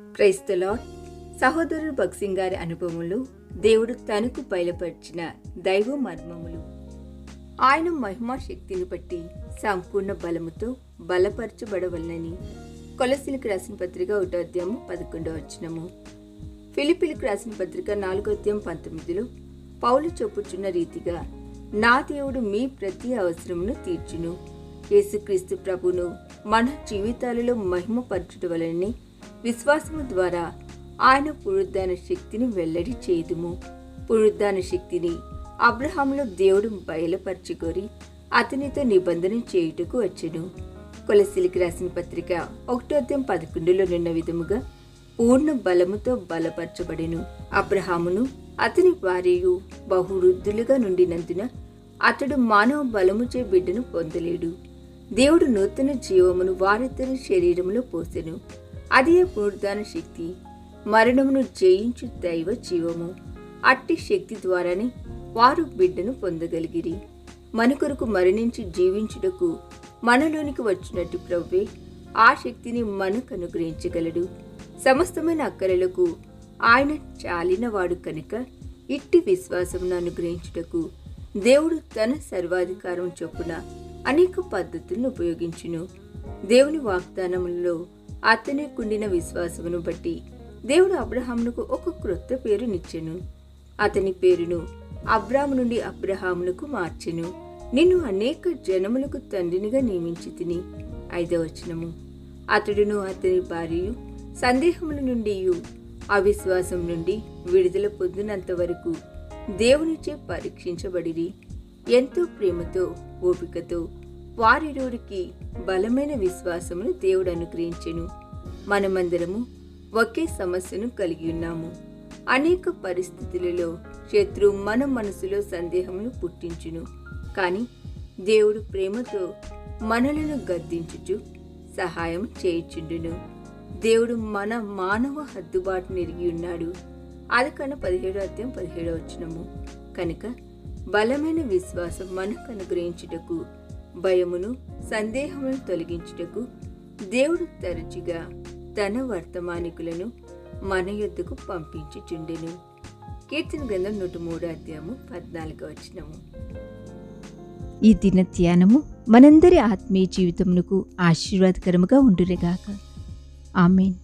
క్రైస్తలో సహోదరుడు భక్సింగ్ గారి అనుభవములు దేవుడు తనకు బయలుపరిచిన దైవ మర్మములు. ఆయన మహిమా శక్తిని బట్టి సంపూర్ణ బలముతో బలపరచబడవలనని కొలసిలకు రాసిన పత్రిక ఒకటో అధ్యాయము పదకొండో వచ్చినము ఫిలిపిలకు రాసిన పత్రిక నాలుగో అధ్యాయం పంతొమ్మిదిలో పౌలు చొప్పుచున్న రీతిగా నా దేవుడు మీ ప్రతి అవసరమును తీర్చును. యేసుక్రీస్తు ప్రభును మన జీవితాలలో మహిమపరచుట వలనని విశ్వాసము ద్వారా ఆయన పునరుద్ధాన శక్తిని వెల్లడి చేయుదుము. పునరుద్ధాన శక్తిని అబ్రహాంలో దేవుడు బయలుపరచుకొని అతనితో నిబంధన చేయుటకు వచ్చెను. కొలసిలికి రాసిన పత్రిక ఒకటో అధ్యాయం పదకొండులో నిన్న విధముగా పూర్ణ బలముతో బలపరచబడెను. అబ్రహామును అతని భార్యయు బహువృద్ధులుగా నుండినందున అతడు మానవ బలముచే బిడ్డను పొందలేడు. దేవుడు నూతన జీవమును వారిద్దరి శరీరములో పోసెను. అదే పునరుద్ధాన శక్తి మరణమును జయించు దైవ జీవము. అట్టి శక్తి ద్వారానే వారు బిడ్డను పొందగలిగిరి. మన కొరకు మరణించి జీవించుటకు మనలోనికి వచ్చినట్టు ప్రవ్వే ఆ శక్తిని మనకు అనుగ్రహించగలడు. సమస్తమైన అక్కరలకు ఆయన చాలినవాడు కనుక ఇట్టి విశ్వాసమును అనుగ్రహించుటకు దేవుడు తన సర్వాధికారం చొప్పున అనేక పద్ధతులను ఉపయోగించును. దేవుని వాగ్దానములలో అతని కుండిన విశ్వాసమును బట్టి దేవుడు అబ్రహామునకు ఒక క్రొత్త పేరునిచ్చెను అతని పేరును అబ్రాము నుండి అబ్రహామునకు మార్చెను. నిన్ను అనేక జనములకు తండ్రినిగా నియమించి తిని. ఐదవ వచనము. అతడును అతని భార్యయు సందేహముల నుండి అవిశ్వాసం నుండి విడుదల పొందినంత వరకు దేవునిచే పరీక్షించబడిరి. ఎంతో ప్రేమతో ఓపికతో వారిరువురికి బలమైన విశ్వాసమును దేవుడు అనుగ్రహించెను. మనమందరము ఒకే సమస్యను కలిగి ఉన్నాము. అనేక పరిస్థితులలో శత్రువు మన మనసులో సందేహమును పుట్టించును. కానీ దేవుడు ప్రేమతో మనలను గద్దించుచు సహాయం చేయుచుండును. దేవుడు మన మానవ హద్దుబాటు ఎరిగి ఉన్నాడు. అదకన పదిహేడో అధ్యాయం పదిహేడో వచ్చినము కనుక బలమైన విశ్వాసం మనకు అనుగ్రహించుటకు భయమును సందేహమును తొలగించుటకు దేవుడు తరచుగా తన వర్తమానికులను మన యొద్దకు పంపించుచుండెను. కీర్తన గ్రంథం నూట మూడో అధ్యాయము పద్నాలుగు వచ్చినము ఈ దిన ధ్యానము మనందరి ఆత్మీయ జీవితమునకు ఆశీర్వాదకరముగా ఉండురేగాక ఆమెన్.